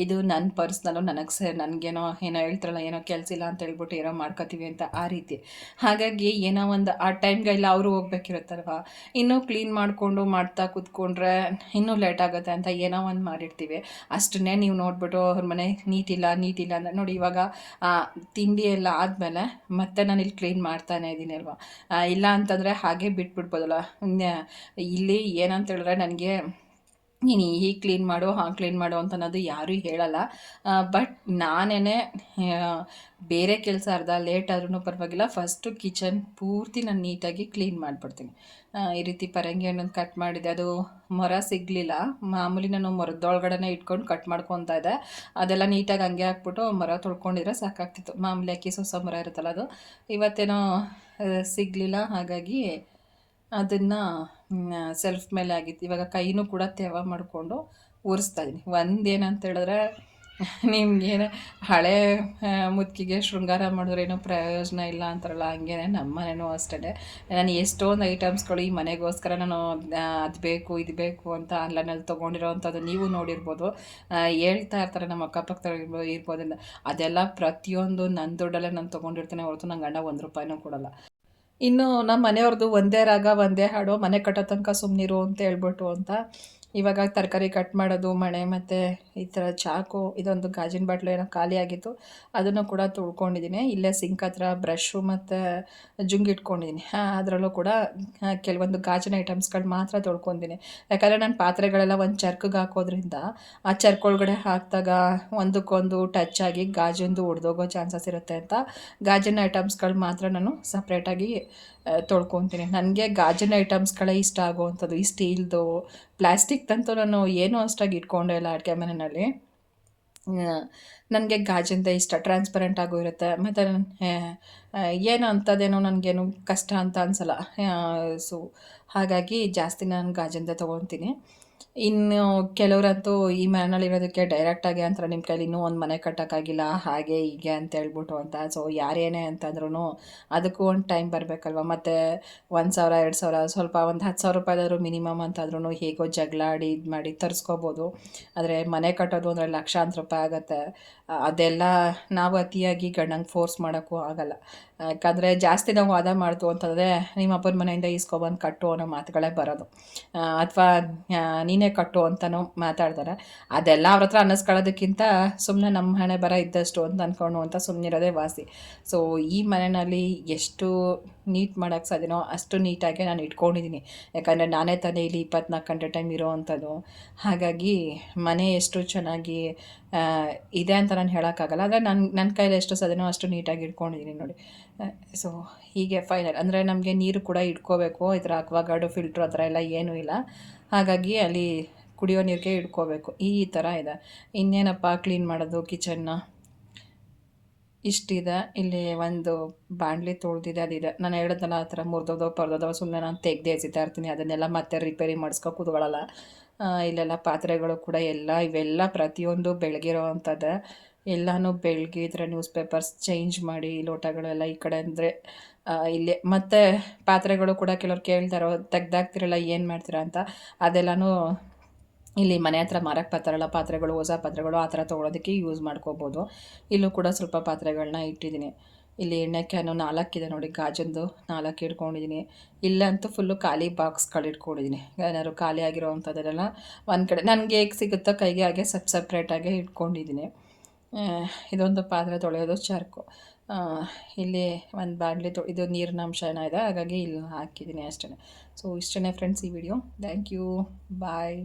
ಇದು ನನ್ನ ಪರ್ಸ್ನಲ್ಲು, ನನಗೆ ಸೇ, ನನಗೇನೋ ಏನೋ ಹೇಳ್ತಾರಲ್ಲ, ಏನೋ ಕೆಲಸ ಇಲ್ಲ ಅಂತ ಹೇಳ್ಬಿಟ್ಟು ಏನೋ ಮಾಡ್ಕೊತೀನಿ ಮಾಡ್ಕೋತೀವಿ ಅಂತ ಆ ರೀತಿ. ಹಾಗಾಗಿ ಏನೋ ಒಂದು ಆ ಟೈಮ್ಗೆಲ್ಲ ಅವರು ಹೋಗ್ಬೇಕಿರುತ್ತಲ್ವ? ಇನ್ನೂ ಕ್ಲೀನ್ ಮಾಡಿಕೊಂಡು ಮಾಡ್ತಾ ಕೂತ್ಕೊಂಡ್ರೆ ಇನ್ನೂ ಲೇಟ್ ಆಗುತ್ತೆ ಅಂತ ಏನೋ ಒಂದು ಮಾಡಿರ್ತೀವಿ. ಅಷ್ಟನ್ನೇ ನೀವು ನೋಡ್ಬಿಟ್ಟು ಅವ್ರ ಮನೆ ನೀಟಿಲ್ಲ ನೀಟಿಲ್ಲ ಅಂತ ನೋಡಿ ಇವಾಗ ತಿಂಡಿ ಎಲ್ಲ ಆದಮೇಲೆ ಮತ್ತೆ ನಾನು ಇಲ್ಲಿ ಕ್ಲೀನ್ ಮಾಡ್ತಾನೆ ಇದ್ದೀನಿ ಅಲ್ವಾ? ಇಲ್ಲ ಅಂತಂದರೆ ಹಾಗೆ ಬಿಟ್ಬಿಡ್ಬೋದಲ್ಲ. ಇಲ್ಲಿ ಏನಂತ ಹೇಳಿದ್ರೆ ನನಗೆ ನೀನು ಹೀಗೆ ಕ್ಲೀನ್ ಮಾಡು ಹಾಂ ಕ್ಲೀನ್ ಮಾಡು ಅಂತ ಅನ್ನೋದು ಯಾರೂ ಹೇಳಲ್ಲ. ಬಟ್ ನಾನೇ ಬೇರೆ ಕೆಲಸ ಅರ್ಧ ಲೇಟ್ ಆದ್ರೂ ಪರವಾಗಿಲ್ಲ. ಫಸ್ಟು ಕಿಚನ್ ಪೂರ್ತಿ ನಾನು ನೀಟಾಗಿ ಕ್ಲೀನ್ ಮಾಡಿಬಿಡ್ತೀನಿ. ಈ ರೀತಿ ಪರಂಗಿ ಹಣ್ಣನ್ನು ಕಟ್ ಮಾಡಿದೆ. ಅದು ಮೊರ ಸಿಗಲಿಲ್ಲ. ಮಾಮೂಲಿ ನಾನು ಮೊರದೊಳಗಡೆ ಇಟ್ಕೊಂಡು ಕಟ್ ಮಾಡ್ಕೊತಾ ಇದ್ದೆ. ಅದೆಲ್ಲ ನೀಟಾಗಿ ಹಂಗೆ ಹಾಕ್ಬಿಟ್ಟು ಮೊರ ತೊಳ್ಕೊಂಡಿದ್ರೆ ಸಾಕಾಗ್ತಿತ್ತು. ಮಾಮೂಲಿ ಅಕ್ಕಿ ಸೊಸ ಮೊರ ಇರುತ್ತಲ್ಲ ಅದು. ಇವತ್ತೇನೋ ಸಿಗಲಿಲ್ಲ. ಹಾಗಾಗಿ ಅದನ್ನು ಸೆಲ್ಫ್ ಮೇಲೆ ಆಗಿತ್ತು ಇವಾಗ ಕೈನೂ ಕೂಡ ತೇವ ಮಾಡಿಕೊಂಡು ಒರೆಸ್ತಾ ಇದ್ದೀನಿ ಒಂದೇನಂತ ಹೇಳಿದ್ರೆ, ನಿಮ್ಗೇನು ಹಳೆ ಮುದ್ಕಿಗೆ ಶೃಂಗಾರ ಏನೋ ಪ್ರಯೋಜನ ಇಲ್ಲ ಅಂತಾರಲ್ಲ, ಹಂಗೇನೆ ನಮ್ಮ ಮನೆಯೂ ಅಷ್ಟೇ ನಾನು ಎಷ್ಟೊಂದು ಐಟಮ್ಸ್ಗಳು ಈ ಮನೆಗೋಸ್ಕರ ನಾನು ಅದು ಬೇಕು, ಇದು ಬೇಕು ಅಂತ ಆನ್ಲೈನಲ್ಲಿ ತೊಗೊಂಡಿರೋ ಅಂಥದ್ದು ನೀವು ನೋಡಿರ್ಬೋದು. ಹೇಳ್ತಾ ಇರ್ತಾರೆ ನಮ್ಮ ಅಕ್ಕಪಕ್ಕ ಇರ್ಬೋದಿಲ್ಲ. ಅದೆಲ್ಲ ಪ್ರತಿಯೊಂದು ನನ್ನ ದುಡ್ಡಲ್ಲೇ ನಾನು ತೊಗೊಂಡಿರ್ತೇನೆ ಹೊರತು ನಂಗೆ ಗಂಡ ಒಂದು ರೂಪಾಯಿನೂ ಕೊಡಲ್ಲ. ಇನ್ನು ನಮ್ಮ ಮನೆಯವ್ರದ್ದು ಒಂದೇ ರಾಗ ಒಂದೇ ಹಾಡು ಮನೆ ಕಟ್ಟೋ ತನಕ ಸುಮ್ಮನಿರು ಅಂತ ಹೇಳ್ಬಿಟ್ಟು ಅಂತ. ಇವಾಗ ತರಕಾರಿ ಕಟ್ ಮಾಡೋದು, ಮಣೆ ಮತ್ತು ಈ ಥರ ಚಾಕು, ಇದೊಂದು ಗಾಜಿನ ಬಾಟ್ಲು ಏನೋ ಖಾಲಿ ಆಗಿತ್ತು. ಅದನ್ನು ಕೂಡ ತೊಳ್ಕೊಂಡಿದ್ದೀನಿ. ಇಲ್ಲೇ ಸಿಂಕ್ ಹತ್ರ ಬ್ರಷು ಮತ್ತು ಜುಂಗ್ ಇಟ್ಕೊಂಡಿದ್ದೀನಿ. ಅದರಲ್ಲೂ ಕೂಡ ಕೆಲವೊಂದು ಗಾಜಿನ ಐಟಮ್ಸ್ಗಳು ಮಾತ್ರ ತೊಳ್ಕೊಂಡಿದ್ದೀನಿ. ಯಾಕಂದರೆ ನಾನು ಪಾತ್ರೆಗಳೆಲ್ಲ ಒಂದು ಚರ್ಕಿಗೆ ಹಾಕೋದ್ರಿಂದ, ಆ ಚರ್ಕ್ ಒಳಗಡೆ ಹಾಕಿದಾಗ ಒಂದಕ್ಕೊಂದು ಟಚ್ ಆಗಿ ಗಾಜಿಂದು ಒಡೆದೋಗೋ ಚಾನ್ಸಸ್ ಇರುತ್ತೆ ಅಂತ. ಗಾಜಿನ ಐಟಮ್ಸ್ಗಳು ಮಾತ್ರ ನಾನು ಸಪ್ರೇಟಾಗಿ ತೊಳ್ಕೊತೀನಿ. ನನಗೆ ಗಾಜಿನ ಐಟಮ್ಸ್ಗಳೇ ಇಷ್ಟ ಆಗುವಂಥದ್ದು. ಈ ಸ್ಟೀಲ್ದು ಪ್ಲಾಸ್ಟಿಕ್ದಂತೂ ನಾನು ಏನೂ ಅಷ್ಟಾಗಿ ಇಟ್ಕೊಂಡೆ ಇಲ್ಲ ಅಡುಗೆ ಮನೆಯಲ್ಲಿ. ನನಗೆ ಗಾಜಿಂದ ಇಷ್ಟ ಟ್ರಾನ್ಸ್ಪರೆಂಟ್ ಆಗು ಇರುತ್ತೆ. ಮತ್ತು ಏನು ಅಂಥದ್ದೇನೋ ನನಗೇನು ಕಷ್ಟ ಅಂತ ಅನಿಸಲ್ಲ. ಸೊ, ಹಾಗಾಗಿ ಜಾಸ್ತಿ ನಾನು ಗಾಜಿಂದ ತೊಗೊತೀನಿ. ಇನ್ನು ಕೆಲವರಂತೂ ಈ ಮನೆಯಲ್ಲಿರೋದಕ್ಕೆ ಡೈರೆಕ್ಟಾಗಿ ಅಂತ ನಿಮ್ಮ ಕೈಲಿ ಇನ್ನೂ ಒಂದು ಮನೆ ಕಟ್ಟೋಕ್ಕಾಗಿಲ್ಲ, ಹಾಗೆ ಹೀಗೆ ಅಂತ ಹೇಳ್ಬಿಟ್ಟು ಅಂತ. ಸೊ ಯಾರೇನೇ ಅಂತಂದ್ರೂ ಅದಕ್ಕೂ ಒಂದು ಟೈಮ್ ಬರಬೇಕಲ್ವ? ಮತ್ತು ಒಂದು ಸಾವಿರ, ಎರಡು ಸಾವಿರ, ಸ್ವಲ್ಪ ಒಂದು ಹತ್ತು ಸಾವಿರ ರೂಪಾಯಿದಾದ್ರು ಮಿನಿಮಮ್ ಅಂತಾದ್ರೂ ಹೇಗೋ ಜಗಳಾಡಿ ಇದು ಮಾಡಿ ತರಿಸ್ಕೋಬೋದು. ಆದರೆ ಮನೆ ಕಟ್ಟೋದು ಅಂದರೆ ಲಕ್ಷಾಂತರ ರೂಪಾಯಿ ಆಗುತ್ತೆ. ಅದೆಲ್ಲ ನಾವು ಅತಿಯಾಗಿ ಗಂಡಂಗೆ ಫೋರ್ಸ್ ಮಾಡೋಕ್ಕೂ ಆಗಲ್ಲ. ಯಾಕಂದರೆ ಜಾಸ್ತಿ ನಾವು ವಾದ ಮಾಡ್ತು ಅಂತಂದರೆ ನಿಮ್ಮ ಅಪ್ಪನ ಮನೆಯಿಂದ ಈಸ್ಕೊಬಂದು ಕಟ್ಟು ಅನ್ನೋ ಮಾತುಗಳೇ ಬರೋದು. ಅಥವಾ ನೀನೇ ಕಟ್ಟು ಅಂತಲೂ ಮಾತಾಡ್ತಾರೆ. ಅದೆಲ್ಲ ಅವ್ರ ಹತ್ರ ಅನ್ನಿಸ್ಕೊಳ್ಳೋದಕ್ಕಿಂತ ಸುಮ್ಮನೆ ನಮ್ಮ ಹಣೆ ಬರ ಇದ್ದಷ್ಟು ಅಂತ ಅಂದ್ಕೊಂಡು ಅಂತ ಸುಮ್ಮನಿರೋದೇ ವಾಸಿ. ಸೊ ಈ ಮನೆಯಲ್ಲಿ ಎಷ್ಟು ನೀಟ್ ಮಾಡೋಕ್ಕೆ ಸಾಧ್ಯನೋ ಅಷ್ಟು ನೀಟಾಗಿ ನಾನು ಇಟ್ಕೊಂಡಿದ್ದೀನಿ. ಯಾಕಂದರೆ ನಾನೇ ತಾನೇ ಇಲ್ಲಿ ಇಪ್ಪತ್ನಾಲ್ಕು ಗಂಟೆ ಟೈಮ್ ಇರೋ ಅಂಥದ್ದು. ಹಾಗಾಗಿ ಮನೆ ಎಷ್ಟು ಚೆನ್ನಾಗಿ ಇದೆ ಅಂತ ನಾನು ಹೇಳೋಕ್ಕಾಗಲ್ಲ. ಆದರೆ ನನ್ನ ನನ್ನ ಕೈಲಿ ಎಷ್ಟು ಸದನೋ ಅಷ್ಟು ನೀಟಾಗಿ ಇಟ್ಕೊಂಡಿದ್ದೀನಿ ನೋಡಿ. ಸೊ ಹೀಗೆ ಫೈನಲ್ ಅಂದರೆ ನಮಗೆ ನೀರು ಕೂಡ ಇಟ್ಕೋಬೇಕು. ಈ ಥರ ಅಕ್ವಾಗಾರ್ಡು ಫಿಲ್ಟ್ರು ಆ ಥರ ಎಲ್ಲ ಏನೂ ಇಲ್ಲ. ಹಾಗಾಗಿ ಅಲ್ಲಿ ಕುಡಿಯೋ ನೀರಿಗೆ ಇಟ್ಕೋಬೇಕು. ಈ ಥರ ಇದೆ. ಇನ್ನೇನಪ್ಪ ಕ್ಲೀನ್ ಮಾಡೋದು ಕಿಚನ್ನ ಇಷ್ಟಿದೆ. ಇಲ್ಲಿ ಒಂದು ಬಾಣಲಿ ತೊಳ್ದಿದೆ, ಅದಿದೆ. ನಾನು ಹೇಳಿದ್ನಲ್ಲ ಆ ಥರ ಮುರಿದೋದೋ ಪರ್ದೋದೋ ಸುಮ್ಮನೆ ನಾನು ತೆಗೆದೇ ಎಸಿತಾ ಇರ್ತೀನಿ. ಅದನ್ನೆಲ್ಲ ಮತ್ತೆ ರಿಪೇರಿ ಮಾಡಿಸ್ಕೊ ಕೂತ್ಕೊಳ್ಳಲ್ಲ ಇಲ್ಲೆಲ್ಲ ಪಾತ್ರೆಗಳು ಕೂಡ ಎಲ್ಲ ಇವೆಲ್ಲ ಪ್ರತಿಯೊಂದು ಬೆಳಗಿರೋ ಎಲ್ಲಾನು ಎಲ್ಲನೂ ಬೆಳಗಿದ್ರೆ ನ್ಯೂಸ್ ಪೇಪರ್ಸ್ ಚೇಂಜ್ ಮಾಡಿ, ಲೋಟಗಳೆಲ್ಲ ಈ ಕಡೆ ಅಂದರೆ ಇಲ್ಲಿ ಮತ್ತು ಪಾತ್ರೆಗಳು ಕೂಡ ಕೆಲವ್ರು ಕೇಳ್ತಾರೋ, ತೆಗ್ದಾಕ್ತಿರಲ್ಲ ಏನು ಮಾಡ್ತೀರಾ ಅಂತ, ಅದೆಲ್ಲನೂ ಇಲ್ಲಿ ಮನೆ ಹತ್ರ ಮಾರಕ್ಕೆ ಬರ್ತಾರಲ್ಲ ಪಾತ್ರೆಗಳು ಹೊಸ ಪಾತ್ರೆಗಳು, ಆ ಥರ ತೊಗೊಳೋದಕ್ಕೆ ಯೂಸ್ ಮಾಡ್ಕೋಬೋದು. ಇಲ್ಲೂ ಕೂಡ ಸ್ವಲ್ಪ ಪಾತ್ರೆಗಳನ್ನ ಇಟ್ಟಿದ್ದೀನಿ. ಇಲ್ಲಿ ಎಣ್ಣೆ ಕ್ಯಾನು ನಾಲ್ಕಿದೆ ನೋಡಿ ಗಾಜಂದು ನಾಲ್ಕು ಇಟ್ಕೊಂಡಿದ್ದೀನಿ ಇಲ್ಲಂತೂ ಫುಲ್ಲು ಖಾಲಿ ಬಾಕ್ಸ್ಗಳು ಇಟ್ಕೊಂಡಿದ್ದೀನಿ ಏನಾದ್ರು ಖಾಲಿ ಆಗಿರೋ ಅಂಥದ್ದನ್ನೆಲ್ಲ ಒಂದು ಕಡೆ, ನನಗೆ ಹೇಗೆ ಸಿಗುತ್ತೋ ಕೈಗೆ ಹಾಗೆ ಸಪ್ ಸಪ್ರೇಟಾಗೆ ಇಟ್ಕೊಂಡಿದ್ದೀನಿ ಇದೊಂದು ಪಾತ್ರೆ ತೊಳೆಯೋದು ಚಾರ್ಕು. ಇಲ್ಲಿ ಒಂದು ಬಾಣಲಿ ತೊ, ಇದು ನೀರಿನ ಅಂಶ ಏನಾಗಿದೆ ಹಾಗಾಗಿ ಇಲ್ಲಿ ಹಾಕಿದ್ದೀನಿ ಅಷ್ಟೇ ಸೊ ಇಷ್ಟೇ ಫ್ರೆಂಡ್ಸ್ ಈ ವಿಡಿಯೋ ಥ್ಯಾಂಕ್ ಯು ಬಾಯ್